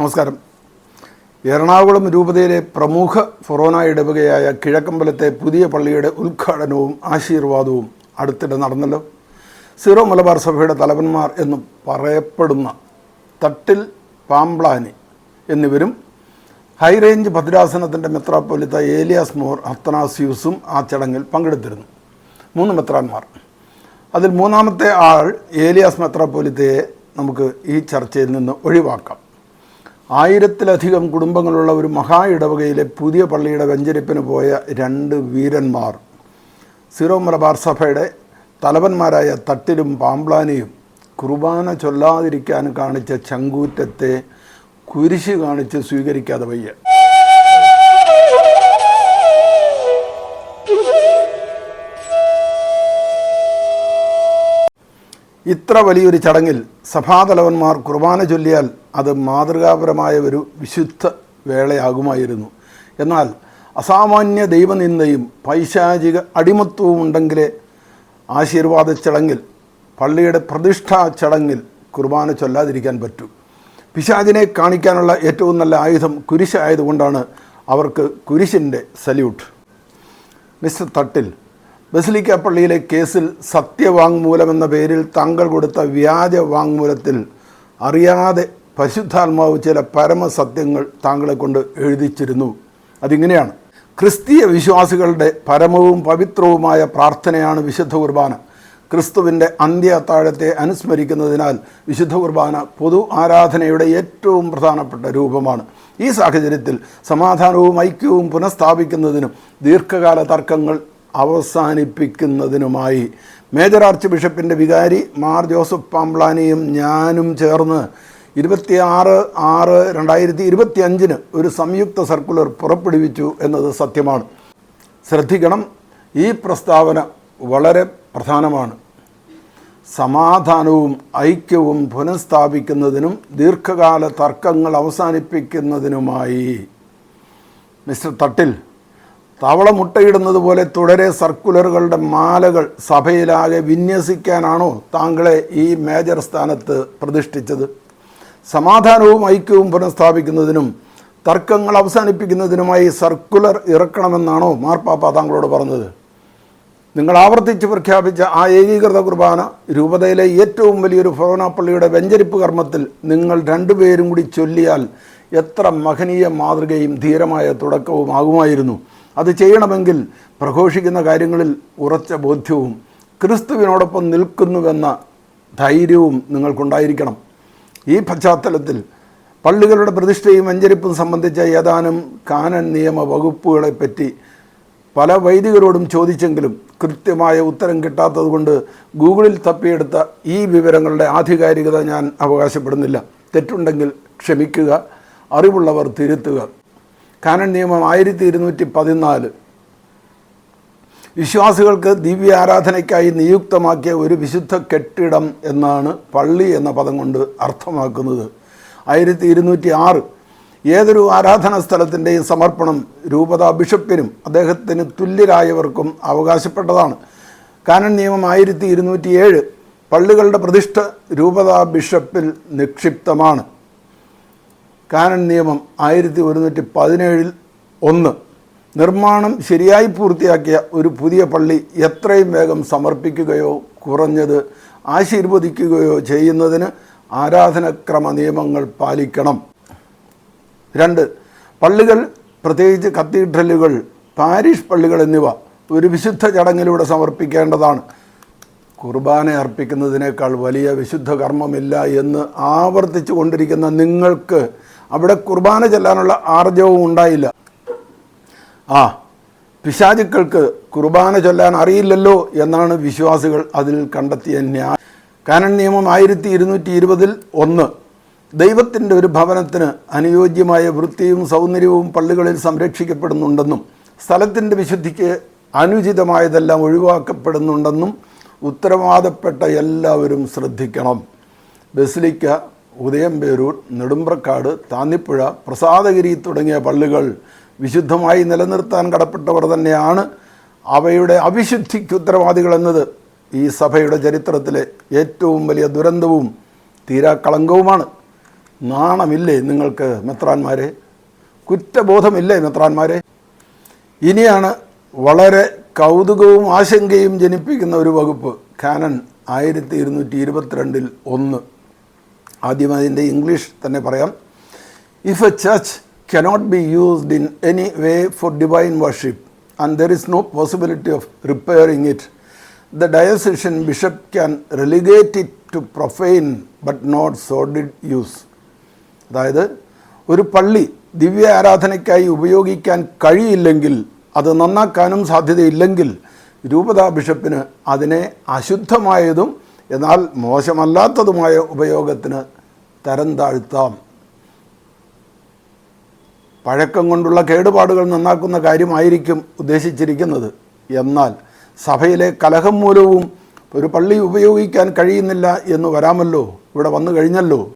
നമസ്കാരം. എറണാകുളം രൂപതയിലെ പ്രമുഖ ഫൊറോന ഇടവകയായ കിഴക്കമ്പലത്തെ പുതിയ പള്ളിയുടെ ഉദ്ഘാടനവും ആശീർവാദവും അടുത്തിടെ നടന്നല്ലോ. സീറോ മലബാർ സഭയുടെ തലവന്മാർ എന്ന് പറയപ്പെടുന്ന തട്ടിൽ പാംപ്ലാനി എന്നിവരും ഹൈറേഞ്ച് ഭദ്രാസനത്തിന്റെ മെത്രാപ്പൊലിത്ത ഏലിയാസ് മോർ അത്തനാസ്യൂസും ആ ചടങ്ങിൽ പങ്കെടുത്തിരുന്നു. മൂന്ന് മെത്രാന്മാർ. അതിൽ മൂന്നാമത്തെ ആൾ ഏലിയാസ് മെത്രാപ്പൊലിത്തയെ നമുക്ക് ഈ ചർച്ചയിൽ നിന്ന് ഒഴിവാക്കാം. ആയിരത്തിലധികം കുടുംബങ്ങളുള്ള ഒരു മഹാ ഇടവകയിലെ പുതിയ പള്ളിയുടെ വെഞ്ചരിപ്പിന് പോയ രണ്ട് വീരന്മാർ. സീറോ മലബാർ സഭയുടെ തലവന്മാരായ തട്ടിലും പാമ്പ്ലാനിയും കുർബാന ചൊല്ലാതിരിക്കാൻ കാണിച്ച ചങ്കൂറ്റത്തെ കുരിശ് കാണിച്ച് സ്വീകരിക്കാതെ വയ്യ. ഇത്ര വലിയൊരു ചടങ്ങിൽ സഭാതലവന്മാർ കുർബാന ചൊല്ലിയാൽ അത് മാതൃകാപരമായ ഒരു വിശുദ്ധ വേളയാകുമായിരുന്നു. എന്നാൽ അസാമാന്യ ദൈവനിന്ദയും പൈശാചിക അടിമത്വവും ഉണ്ടെങ്കിലേ ആശീർവാദ ചടങ്ങിൽ പള്ളിയുടെ പ്രതിഷ്ഠാ ചടങ്ങിൽ കുർബാന ചൊല്ലാതിരിക്കാൻ പറ്റൂ. പിശാചിനെ കാണിക്കാനുള്ള ഏറ്റവും നല്ല ആയുധം കുരിശായതുകൊണ്ടാണ് അവർക്ക് കുരിശിന്റെ സല്യൂട്ട്. മിസ്റ്റർ തട്ടിൽ ബസിലിക്ക പള്ളിയിലെ കേസിൽ സത്യവാങ്മൂലം എന്ന പേരിൽ താങ്കൾ കൊടുത്ത വ്യാജ വാങ്മൂലത്തിൽ അറിയാതെ പരിശുദ്ധാത്മാവ് ചില പരമസത്യങ്ങൾ താങ്കളെ കൊണ്ട് എഴുതിച്ചിരുന്നു. അതിങ്ങനെയാണ്. ക്രിസ്തീയ വിശ്വാസികളുടെ പരമവും പവിത്രവുമായ പ്രാർത്ഥനയാണ് വിശുദ്ധ കുർബാന. ക്രിസ്തുവിന്റെ അന്ത്യ അത്താഴത്തെ അനുസ്മരിക്കുന്നതിനാൽ വിശുദ്ധ കുർബാന പൊതു ആരാധനയുടെ ഏറ്റവും പ്രധാനപ്പെട്ട രൂപമാണ്. ഈ സാഹചര്യത്തിൽ സമാധാനവും ഐക്യവും പുനഃസ്ഥാപിക്കുന്നതിനും ദീർഘകാല തർക്കങ്ങൾ അവസാനിപ്പിക്കുന്നതിനുമായി. മേജർ ആർച്ച് ബിഷപ്പിന്റെ വികാരി മാർ ജോസഫ് പാംബ്ലാനിയും ഞാനും ചേർന്ന് ഇരുപത്തിയാറ് ആറ് രണ്ടായിരത്തി ഇരുപത്തി അഞ്ചിന് ഒരു സംയുക്ത സർക്കുലർ പുറപ്പെടുവിച്ചു എന്നത് സത്യമാണ്. ശ്രദ്ധിക്കണം ഈ പ്രസ്താവന വളരെ പ്രധാനമാണ്. സമാധാനവും ഐക്യവും പുനഃസ്ഥാപിക്കുന്നതിനും ദീർഘകാല തർക്കങ്ങൾ അവസാനിപ്പിക്കുന്നതിനുമായി. മിസ്റ്റർ തട്ടിൽ തവള മുട്ടയിടുന്നത് പോലെ തുടരെ സർക്കുലറുകളുടെ മാലകൾ സഭയിലാകെ വിന്യസിക്കാനാണോ താങ്കളെ ഈ മേജർ സ്ഥാനത്ത് പ്രതിഷ്ഠിച്ചത്? സമാധാനവും ഐക്യവും പുനഃസ്ഥാപിക്കുന്നതിനും തർക്കങ്ങൾ അവസാനിപ്പിക്കുന്നതിനുമായി സർക്കുലർ ഇറക്കണമെന്നാണോ മാർപ്പാപ്പ താങ്കളോട് പറഞ്ഞത്? നിങ്ങൾ ആവർത്തിച്ച് പ്രഖ്യാപിച്ച ആ ഏകീകൃത കുർബാന രൂപതയിലെ ഏറ്റവും വലിയൊരു ഭവനാപ്പള്ളിയുടെ പള്ളിയുടെ വെഞ്ചരിപ്പ് കർമ്മത്തിൽ നിങ്ങൾ രണ്ടുപേരും കൂടി ചൊല്ലിയാൽ എത്ര മഹനീയ മാതൃകയും ധീരമായ തുടക്കവും ആകുമായിരുന്നു അത് ചെയ്യണമെങ്കിൽ പ്രഘോഷിക്കുന്ന കാര്യങ്ങളിൽ ഉറച്ച ബോധ്യവും ക്രിസ്തുവിനോടൊപ്പം നിൽക്കുന്നുവെന്ന ധൈര്യവും നിങ്ങൾക്കുണ്ടായിരിക്കണം. ഈ പശ്ചാത്തലത്തിൽ പള്ളികളുടെ പ്രതിഷ്ഠയും വെഞ്ചരിപ്പും സംബന്ധിച്ച ഏതാനും കാനൻ നിയമ വകുപ്പുകളെപ്പറ്റി പല വൈദികരോടും ചോദിച്ചെങ്കിലും കൃത്യമായ ഉത്തരം കിട്ടാത്തതുകൊണ്ട് ഗൂഗിളിൽ തപ്പിയെടുത്ത ഈ വിവരങ്ങളുടെ ആധികാരികത ഞാൻ അവകാശപ്പെടുന്നില്ല. തെറ്റുണ്ടെങ്കിൽ ക്ഷമിക്കുക അറിവുള്ളവർ തിരുത്തുക. കാനൻ നിയമം ആയിരത്തി ഇരുന്നൂറ്റി പതിനാല് വിശ്വാസികൾക്ക് ദിവ്യ ആരാധനയ്ക്കായി നിയുക്തമാക്കിയ ഒരു വിശുദ്ധ കെട്ടിടം എന്നാണ് പള്ളി എന്ന പദം കൊണ്ട് അർത്ഥമാക്കുന്നത്. ആയിരത്തി ഇരുന്നൂറ്റി ആറ് ഏതൊരു ആരാധനാ സ്ഥലത്തിന്റെയും സമർപ്പണം രൂപതാ ബിഷപ്പിനും അദ്ദേഹത്തിന് തുല്യരായവർക്കും അവകാശപ്പെട്ടതാണ്. കാനൻ നിയമം ആയിരത്തി ഇരുന്നൂറ്റി ഏഴ് പള്ളികളുടെ പ്രതിഷ്ഠ രൂപതാ ബിഷപ്പിൽ നിക്ഷിപ്തമാണ്. കാനൻ നിയമം ആയിരത്തി ഒരുന്നൂറ്റി പതിനേഴിൽ ഒന്ന്. നിർമ്മാണം ശരിയായി പൂർത്തിയാക്കിയ ഒരു പുതിയ പള്ളി എത്രയും വേഗം സമർപ്പിക്കുകയോ കുറഞ്ഞത് ആശീർവദിക്കുകയോ ചെയ്യുന്നതിന് ആരാധനക്രമ നിയമങ്ങൾ പാലിക്കണം. രണ്ട്. പള്ളികൾ പ്രത്യേകിച്ച് കത്തീഡ്രലുകൾ പാരിഷ് പള്ളികൾ എന്നിവ ഒരു വിശുദ്ധ ചടങ്ങിലൂടെ സമർപ്പിക്കേണ്ടതാണ്. കുർബാന അർപ്പിക്കുന്നതിനേക്കാൾ വലിയ വിശുദ്ധ കർമ്മമില്ല എന്ന് ആവർത്തിച്ചു കൊണ്ടിരിക്കുന്ന നിങ്ങൾക്ക് അവിടെ കുർബാന ചെല്ലാനുള്ള ആർജവും ഉണ്ടായില്ല. ആ പിശാചുക്കൾക്ക് കുർബാന ചൊല്ലാൻ അറിയില്ലല്ലോ എന്നാണ് വിശ്വാസികൾ അതിൽ കണ്ടെത്തിയ ന്യായ. കാനൻ നിയമം ആയിരത്തി ഇരുന്നൂറ്റി ഇരുപതിൽ ഒന്ന് ദൈവത്തിന്റെ ഒരു ഭവനത്തിന് അനുയോജ്യമായ വൃത്തിയും സൗന്ദര്യവും പള്ളികളിൽ സംരക്ഷിക്കപ്പെടുന്നുണ്ടെന്നും സ്ഥലത്തിന്റെ വിശുദ്ധിക്ക് അനുചിതമായതെല്ലാം ഒഴിവാക്കപ്പെടുന്നുണ്ടെന്നും ഉത്തരവാദപ്പെട്ട എല്ലാവരും ശ്രദ്ധിക്കണം. ബസിലിക്ക ഉദയംപേരൂർ നെടുമ്പ്രക്കാട് താന്നിപ്പുഴ പ്രസാദഗിരി തുടങ്ങിയ പള്ളികൾ വിശുദ്ധമായി നിലനിർത്താൻ കടപ്പെട്ടവർ തന്നെയാണ് അവയുടെ അവിശുദ്ധിക്ക് ഉത്തരവാദികളെന്നത് ഈ സഭയുടെ ചരിത്രത്തിലെ ഏറ്റവും വലിയ ദുരന്തവും തീരാക്കളങ്കവുമാണ്. നാണമില്ലേ നിങ്ങൾക്ക് മെത്രാന്മാരെ? കുറ്റബോധമില്ലേ മെത്രാന്മാരെ? ഇനിയാണ് വളരെ കൗതുകവും ആശങ്കയും ജനിപ്പിക്കുന്ന ഒരു വകുപ്പ് കാനൻ ആയിരത്തി ഇരുന്നൂറ്റി ഇരുപത്തിരണ്ടിൽ ഒന്ന്. ആദ്യം അതിന്റെ ഇംഗ്ലീഷ് തന്നെ പറയാം. If a church cannot be used in any way for divine worship and there is no possibility of repairing it the diocesan bishop can relegate it to profane but not sordid use അതായത് ഒരു പള്ളി ദിവ്യ ആരാധനയ്ക്കായി ഉപയോഗിക്കാൻ കഴിയില്ലെങ്കിൽ അത് നന്നാക്കാനും സാധ്യതയില്ലെങ്കിൽ രൂപതാ ബിഷപ്പിന് അതിനെ അശുദ്ധമായതും എന്നാൽ മോശമല്ലാത്തതുമായ ഉപയോഗത്തിന് തരം താഴ്ത്താം. പഴക്കം കൊണ്ടുള്ള കേടുപാടുകൾ നന്നാക്കുന്ന കാര്യമായിരിക്കും ഉദ്ദേശിച്ചിരിക്കുന്നത്. എന്നാൽ സഭയിലെ കലഹം മൂലവും ഒരു പള്ളി ഉപയോഗിക്കാൻ കഴിയുന്നില്ല എന്ന് വരാമല്ലോ. ഇവിടെ വന്നു കഴിഞ്ഞല്ലോ.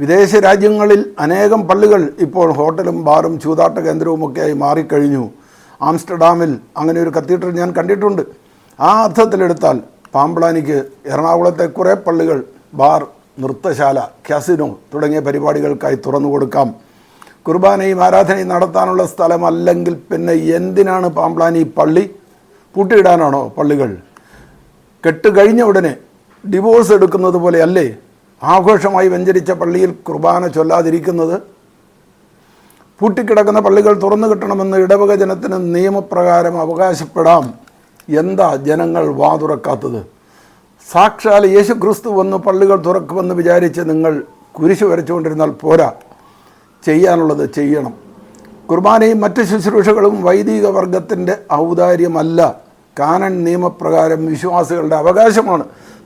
വിദേശ രാജ്യങ്ങളിൽ അനേകം പള്ളികൾ ഇപ്പോൾ ഹോട്ടലും ബാറും ചൂതാട്ട കേന്ദ്രവുമൊക്കെയായി മാറിക്കഴിഞ്ഞു. ആംസ്റ്റർഡാമിൽ അങ്ങനെ ഒരു കത്തീഡ്രൽ ഞാൻ കണ്ടിട്ടുണ്ട്. ആ അർത്ഥത്തിലെടുത്താൽ പാമ്പ്ളാനിക്ക് എറണാകുളത്തെ കുറേ പള്ളികൾ ബാർ നൃത്തശാല കാസിനോ തുടങ്ങിയ പരിപാടികൾക്കായി തുറന്നു കൊടുക്കാം. കുർബാനയും ആരാധനയും നടത്താനുള്ള സ്ഥലമല്ലെങ്കിൽ പിന്നെ എന്തിനാണ് പാമ്പളാനി പള്ളി? പൂട്ടിയിടാനാണോ പള്ളികൾ? കെട്ടുകഴിഞ്ഞ ഉടനെ ഡിവോഴ്സ് എടുക്കുന്നത് പോലെയല്ലേ ആഘോഷമായി വെഞ്ചരിച്ച പള്ളിയിൽ കുർബാന ചൊല്ലാതിരിക്കുന്നത്? പൂട്ടിക്കിടക്കുന്ന പള്ളികൾ തുറന്നു കിട്ടണമെന്ന് ഇടവക ജനത്തിന് നിയമപ്രകാരം അവകാശപ്പെടാം. എന്താ ജനങ്ങൾ വാ തുറക്കാത്തത്? സാക്ഷാൽ യേശു ക്രിസ്തു വന്ന് പള്ളികൾ തുറക്കുമെന്ന് വിചാരിച്ച് നിങ്ങൾ കുരിശ് വരച്ചുകൊണ്ടിരുന്നാൽ പോരാ. ചെയ്യാനുള്ളത് ചെയ്യണം. കുർബാനയും മറ്റ് ശുശ്രൂഷകളും വൈദിക വർഗത്തിന്റെ ഔദാര്യമല്ല. കാനൻ നിയമപ്രകാരം വിശ്വാസികളുടെ അവകാശമാണ്.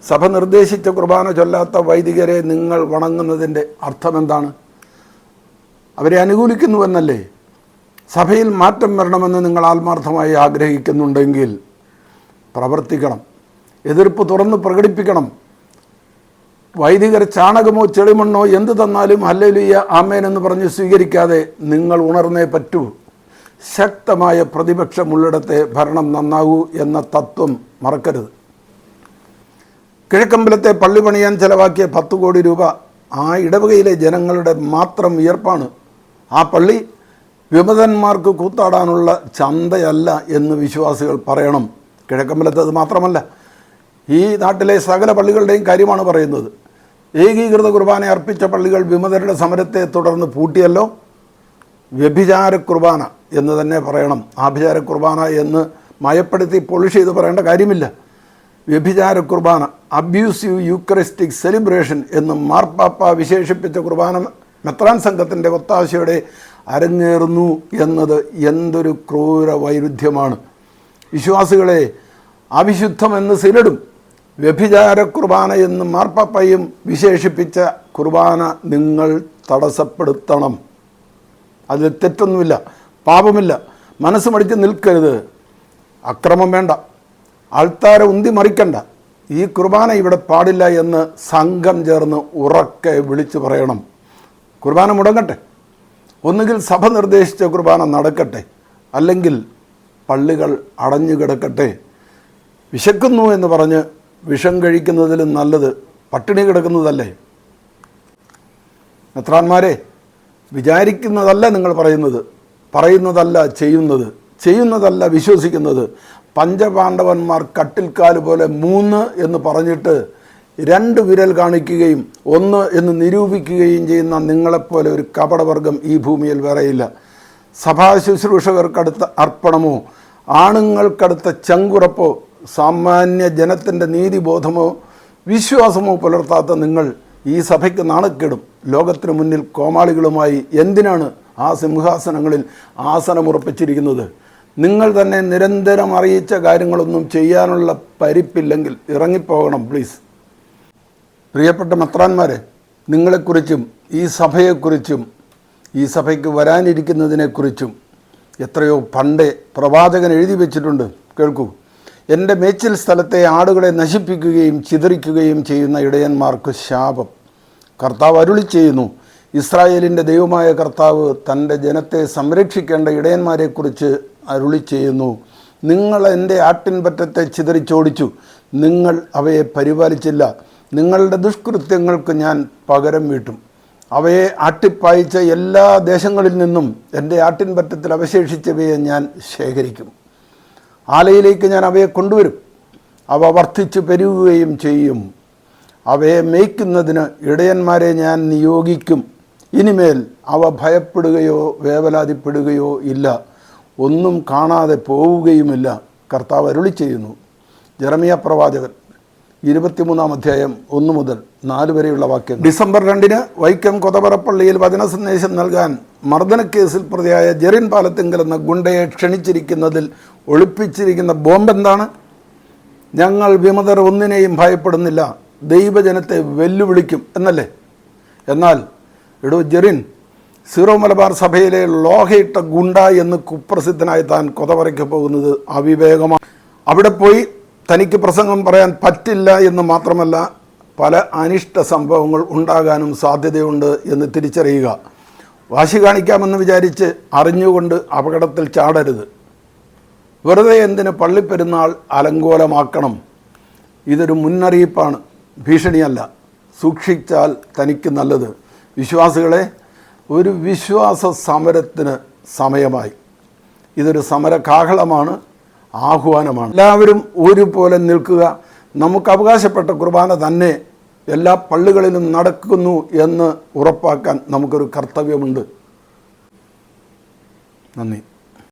സഭ നിർദ്ദേശിച്ച കുർബാന ചൊല്ലാത്ത വൈദികരെ നിങ്ങൾ വണങ്ങുന്നതിന്റെ അർത്ഥമെന്താണ്? അവരെ അനുകൂലിക്കുന്നുവെന്നല്ലേ? സഭയിൽ മാറ്റം വരണമെന്ന് നിങ്ങൾ ആത്മാർത്ഥമായി ആഗ്രഹിക്കുന്നുണ്ടെങ്കിൽ പ്രവർത്തിക്കണം. എതിർപ്പ് തുറന്ന് പ്രകടിപ്പിക്കണം. വൈദികർ ചാണകമോ ചെളിമണ്ണോ എന്ത് തന്നാലും ഹല്ലേലൂയ ആമേൻ എന്ന് പറഞ്ഞ് സ്വീകരിക്കാതെ നിങ്ങൾ ഉണർന്നേ പറ്റൂ. ശക്തമായ പ്രതിപക്ഷമുള്ളിടത്തെ ഭരണം നന്നാകൂ എന്ന തത്വം മറക്കരുത്. കിഴക്കമ്പലത്തെ പള്ളി പണിയാൻ ചെലവാക്കിയ പത്ത് കോടി രൂപ ആ ഇടവകയിലെ ജനങ്ങളുടെ മാത്രം വിയർപ്പാണ്. ആ പള്ളി വിമതന്മാർക്ക് കൂത്താടാനുള്ള ചന്തയല്ല എന്ന് വിശ്വാസികൾ പറയണം. കിഴക്കമ്പലത്ത് അത് മാത്രമല്ല ഈ നാട്ടിലെ സകല പള്ളികളുടെയും കാര്യമാണ് പറയുന്നത്. ഏകീകൃത കുർബാന അർപ്പിച്ച പള്ളികൾ വിമതരുടെ സമരത്തെ തുടർന്ന് പൂട്ടിയല്ലോ. വ്യഭിചാര കുർബാന എന്ന് തന്നെ പറയണം. ആഭിചാര കുർബാന എന്ന് മയപ്പെടുത്തി പൊളിഷ് ചെയ്ത് പറയേണ്ട കാര്യമില്ല. വ്യഭിചാര കുർബാന അബ്യൂസീവ് യൂക്കറിസ്റ്റിക് സെലിബ്രേഷൻ എന്ന് മാർപ്പാപ്പ വിശേഷിപ്പിച്ച കുർബാന മെത്രാൻ സംഘത്തിന്റെ ഒത്താശയോടെ അരങ്ങേറുന്നു എന്നത് എന്തൊരു ക്രൂര വൈരുദ്ധ്യമാണ്. വിശ്വാസികളെ അവിശുദ്ധമെന്ന് സിലടും വ്യഭിചാര കുർബാന എന്ന് മാർപ്പാപ്പയും വിശേഷിപ്പിച്ച കുർബാന നിങ്ങൾ തടസ്സപ്പെടുത്തണം. അതിൽ തെറ്റൊന്നുമില്ല പാപമില്ല. മനസ്സ് മടിച്ച് നിൽക്കരുത്. അക്രമം വേണ്ട. ആൾത്താരെ ഉന്തി മറിക്കണ്ട. ഈ കുർബാന ഇവിടെ പാടില്ല എന്ന് സംഘം ചേർന്ന് ഉറക്കെ വിളിച്ചു പറയണം. കുർബാന മുടങ്ങട്ടെ. ഒന്നുകിൽ സഭ നിർദ്ദേശിച്ച കുർബാന നടക്കട്ടെ. അല്ലെങ്കിൽ പള്ളികൾ അടഞ്ഞു കിടക്കട്ടെ. വിശക്കുന്നു എന്ന് പറഞ്ഞ് വിഷം കഴിക്കുന്നതിലും നല്ലത് പട്ടിണി കിടക്കുന്നതല്ലേ? മെത്രാന്മാരെ വിചാരിക്കുന്നതല്ല നിങ്ങൾ പറയുന്നത്. പറയുന്നതല്ല ചെയ്യുന്നത്. ചെയ്യുന്നതല്ല വിശ്വസിക്കുന്നത്. പഞ്ചപാണ്ഡവന്മാർ കട്ടിൽക്കാൽ പോലെ മൂന്ന് എന്ന് പറഞ്ഞിട്ട് രണ്ട് വിരൽ കാണിക്കുകയും ഒന്ന് എന്ന് നിരൂപിക്കുകയും ചെയ്യുന്ന നിങ്ങളെപ്പോലെ ഒരു കപടവർഗം ഈ ഭൂമിയിൽ വേറെയില്ല. സഭാ ശുശ്രൂഷകർക്കടുത്ത അർപ്പണമോ ആണുങ്ങൾക്കടുത്ത ചങ്കുറപ്പോ സാമാന്യ ജനത്തിന്റെ നീതിബോധമോ വിശ്വാസമോ പുലർത്താത്ത നിങ്ങൾ ഈ സഭയ്ക്ക് നാണക്കേടും. ലോകത്തിന് മുന്നിൽ കോമാളികളുമായി എന്തിനാണ് ആ സിംഹാസനങ്ങളിൽ ആസനമുറപ്പിച്ചിരിക്കുന്നത് നിങ്ങൾ തന്നെ നിരന്തരം അറിയിച്ച കാര്യങ്ങളൊന്നും ചെയ്യാനുള്ള പരിപ്പില്ലെങ്കിൽ ഇറങ്ങിപ്പോകണം പ്ലീസ് പ്രിയപ്പെട്ട മെത്രാന്മാരെ നിങ്ങളെക്കുറിച്ചും ഈ സഭയെക്കുറിച്ചും ഈ സഭയ്ക്ക് വരാനിരിക്കുന്നതിനെക്കുറിച്ചും എത്രയോ പണ്ടേ പ്രവാചകൻ എഴുതി വെച്ചിട്ടുണ്ട്. കേൾക്കൂ. എന്റെ മേച്ചിൽ സ്ഥലത്തെ ആടുകളെ നശിപ്പിക്കുകയും ചിതറിക്കുകയും ചെയ്യുന്ന ഇടയന്മാർക്ക് ശാപം. കർത്താവ് അരുളി ചെയ്യുന്നു ഇസ്രായേലിന്റെ ദൈവമായ കർത്താവ് തന്റെ ജനത്തെ സംരക്ഷിക്കേണ്ട ഇടയന്മാരെക്കുറിച്ച് അരുളി ചെയ്യുന്നു. നിങ്ങൾ എന്റെ ആട്ടിൻപറ്റത്തെ ചിതറിച്ചോടിച്ചു നിങ്ങൾ അവയെ പരിപാലിച്ചില്ല. നിങ്ങളുടെ ദുഷ്കൃത്യങ്ങൾക്ക് ഞാൻ പകരം വീട്ടും. അവയെ ആട്ടിപ്പായിച്ച എല്ലാ ദേശങ്ങളിൽ നിന്നും എന്റെ ആട്ടിൻപറ്റത്തിൽ അവശേഷിച്ചവയെ ഞാൻ ശേഖരിക്കും. ആലയിലേക്ക് ഞാൻ അവയെ കൊണ്ടുവരും. അവ വർദ്ധിച്ചു പെരുകുകയും ചെയ്യും. അവയെ മേയ്ക്കുന്നതിന് ഇടയന്മാരെ ഞാൻ നിയോഗിക്കും. ഇനിമേൽ അവ ഭയപ്പെടുകയോ വേവലാതിപ്പെടുകയോ ഇല്ല. ഒന്നും കാണാതെ പോവുകയുമില്ല. കർത്താവ് അരുളി ചെയ്യുന്നു ജെറമിയ പ്രവാചകൻ. ഇരുപത്തിമൂന്നാം അധ്യായം ഒന്ന് മുതൽ നാല് വരെയുള്ള വാക്യം ഡിസംബർ രണ്ടിന് വൈക്കം കൊതവറപ്പള്ളിയിൽ വചന സന്ദേശം നൽകാൻ മർദ്ദനക്കേസിൽ പ്രതിയായ ജെറിൻ പാലത്തിങ്കൽ എന്ന ഗുണ്ടയെ ക്ഷണിച്ചിരിക്കുന്നതിൽ ഒളിപ്പിച്ചിരിക്കുന്ന ബോംബെന്താണ്? ഞങ്ങൾ വിമതർ ഒന്നിനെയും ഭയപ്പെടുന്നില്ല. ദൈവജനത്തെ വെല്ലുവിളിക്കും എന്നല്ലേ? എന്നാൽ എടോ ജെറിൻ സീറോ മലബാർ സഭയിലെ ലോഹയിട്ട ഗുണ്ട എന്ന് കുപ്രസിദ്ധനായി താൻ കൊതവറയ്ക്ക് പോകുന്നത് അവിവേകമാണ്. അവിടെ പോയി തനിക്ക് പ്രസംഗം പറയാൻ പറ്റില്ല എന്ന് മാത്രമല്ല പല അനിഷ്ട സംഭവങ്ങൾ ഉണ്ടാകാനും സാധ്യതയുണ്ട് എന്ന് തിരിച്ചറിയുക. വാശി കാണിക്കാമെന്ന് വിചാരിച്ച് അറിഞ്ഞുകൊണ്ട് അപകടത്തിൽ ചാടരുത്. വെറുതെ എന്തിന് പള്ളിപ്പെരുന്നാൾ അലങ്കോലമാക്കണം? ഇതൊരു മുന്നറിയിപ്പാണ്. ഭീഷണിയല്ല. സൂക്ഷിച്ചാൽ തനിക്ക് നല്ലത്. വിശ്വാസികളെ ഒരു വിശ്വാസ സമരത്തിന് സമയമായി. ഇതൊരു സമരകാഹളമാണ്. ആഹ്വാനമാണ്. എല്ലാവരും ഒരുപോലെ നിൽക്കുക. നമുക്ക് അവകാശപ്പെട്ട കുർബാന തന്നെ എല്ലാ പള്ളികളിലും നടക്കുന്നു എന്ന് ഉറപ്പാക്കാൻ നമുക്കൊരു കർത്തവ്യമുണ്ട്. നന്ദി.